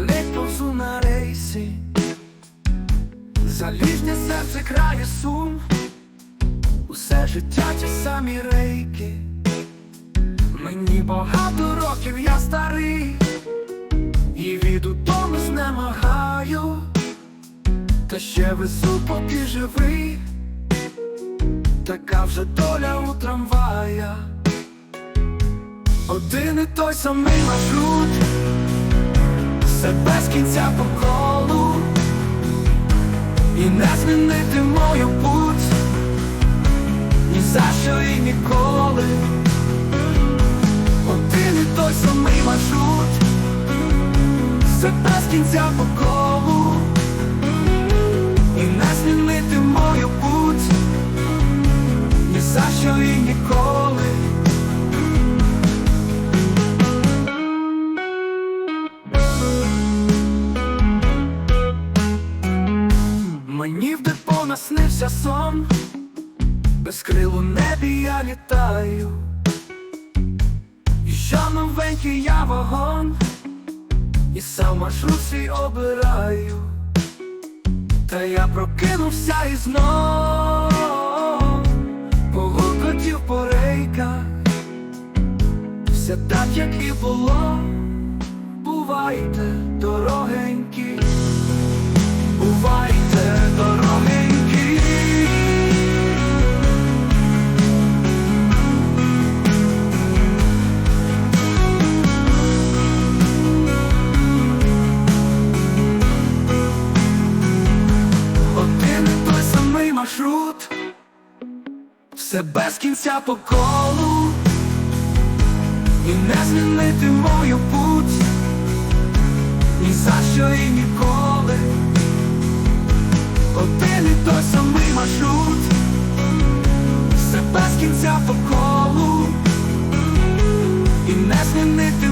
Ледь повзу на рейсі, заліжне серце крає сум, усе життя ті самі рейки. Мені багато років, я старий, і від удому знемагаю, та ще везу, поки живий, така вже доля у трамвая. Один і той самий маршрут, все без кінця по колу, і не змінити мою путь, ні за що і ніколи. Один і той самий маршрут, все без кінця по колу, наснився сон, без крил у небі я літаю. І що новенький я вагон, і сам маршрут свій обираю. Та я прокинувся і знов погукотів по рейках, все так, як і було. Все без кінця по колу, і не змінити мою путь, ні за що і ніколи. Один і той самий маршрут, все без кінця по колу, і не змінити